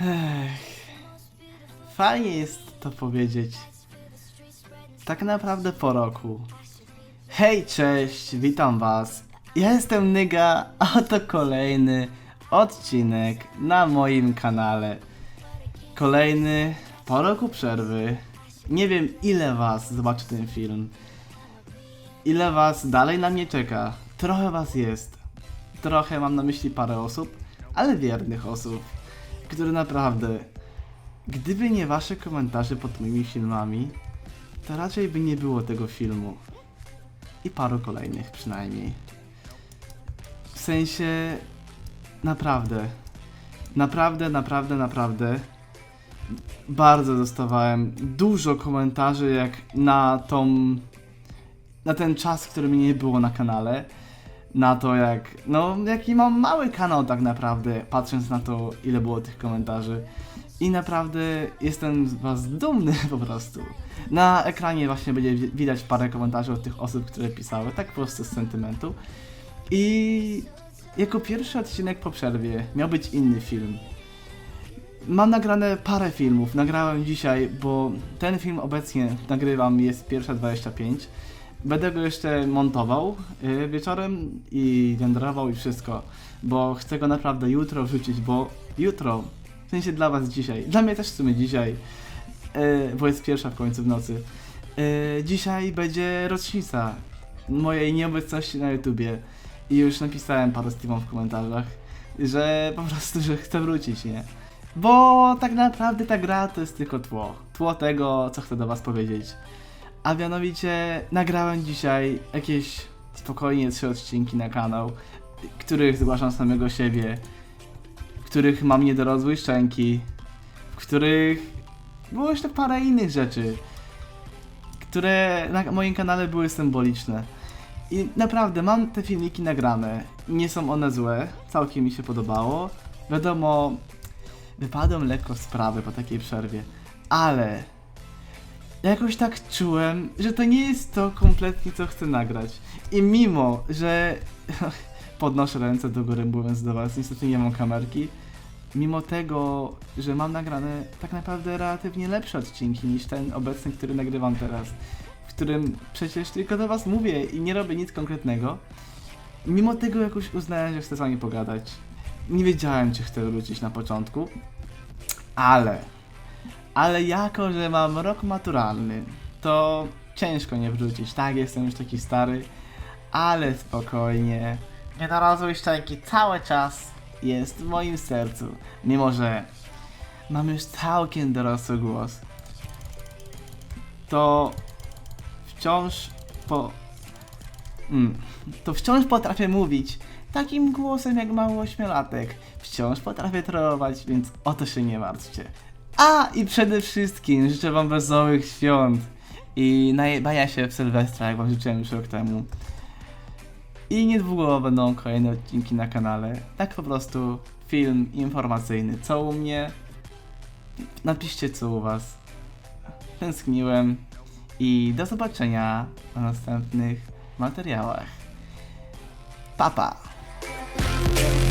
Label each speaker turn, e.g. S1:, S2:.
S1: Ech, fajnie jest to powiedzieć. Tak naprawdę po roku. Hej, cześć, witam was. Ja jestem Nyga, a oto kolejny odcinek na moim kanale. Kolejny po roku przerwy. Nie wiem ile was zobaczy ten film. Ile was dalej na mnie czeka. Trochę was jest. Trochę mam na myśli parę osób, ale wiernych osób, które naprawdę, gdyby nie wasze komentarze pod moimi filmami, to raczej by nie było tego filmu. I paru kolejnych przynajmniej. W sensie, naprawdę, naprawdę, naprawdę, naprawdę bardzo dostawałem dużo komentarzy jak na tą na ten czas, który mnie nie było na kanale, na to jak, no jaki mam mały kanał tak naprawdę, patrząc na to ile było tych komentarzy i naprawdę jestem z was dumny po prostu. Na ekranie właśnie będzie wi- widać parę komentarzy od tych osób, które pisały, tak po prostu z sentymentu i jako pierwszy odcinek po przerwie miał być inny film. Mam nagrane parę filmów, nagrałem dzisiaj, bo ten film obecnie nagrywam, jest pierwsza 25. Będę go jeszcze montował y, wieczorem i renderował i wszystko, bo chcę go naprawdę jutro wrzucić, bo jutro, w sensie dla was dzisiaj, dla mnie też w sumie dzisiaj, y, bo jest pierwsza w końcu w nocy, y, dzisiaj będzie rocznica mojej nieobecności na YouTubie i już napisałem parę streamów w komentarzach, że po prostu, że chcę wrócić, nie? Bo tak naprawdę ta gra to jest tylko tło. Tło tego, co chcę do was powiedzieć. A mianowicie nagrałem dzisiaj jakieś spokojnie trzy odcinki na kanał, których zgłaszam samego siebie, w których mam niedorozwój szczęki, w których było jeszcze parę innych rzeczy, które na moim kanale były symboliczne. I naprawdę mam te filmiki nagrane. Nie są one złe, całkiem mi się podobało. Wiadomo, wypadłem lekko z sprawy po takiej przerwie, ale jakoś tak czułem, że to nie jest to kompletnie co chcę nagrać. I mimo, że podnoszę ręce do góry mówiąc do was, niestety nie mam kamerki, mimo tego, że mam nagrane tak naprawdę relatywnie lepsze odcinki niż ten obecny, który nagrywam teraz, w którym przecież tylko do was mówię i nie robię nic konkretnego, mimo tego jakoś uznałem, że chcę z wami pogadać. Nie wiedziałem, czy chcę wrócić na początku, ale ale jako, że mam rok maturalny, to ciężko nie wrzucić. Tak, jestem już taki stary, ale spokojnie. Niedorozwój szczęki cały czas jest w moim sercu. Mimo, że mam już całkiem dorosły głos, to wciąż po... Mm, to wciąż potrafię mówić takim głosem jak mały ośmiolatek. Wciąż potrafię trollować, więc o to się nie martwcie. A i przede wszystkim życzę wam wesołych świąt i najebania się w Sylwestra, jak wam życzyłem już rok temu. I niedługo będą kolejne odcinki na kanale. Tak po prostu film informacyjny. Co u mnie? Napiszcie co u was. Tęskniłem i do zobaczenia na następnych materiałach. Papa! Pa.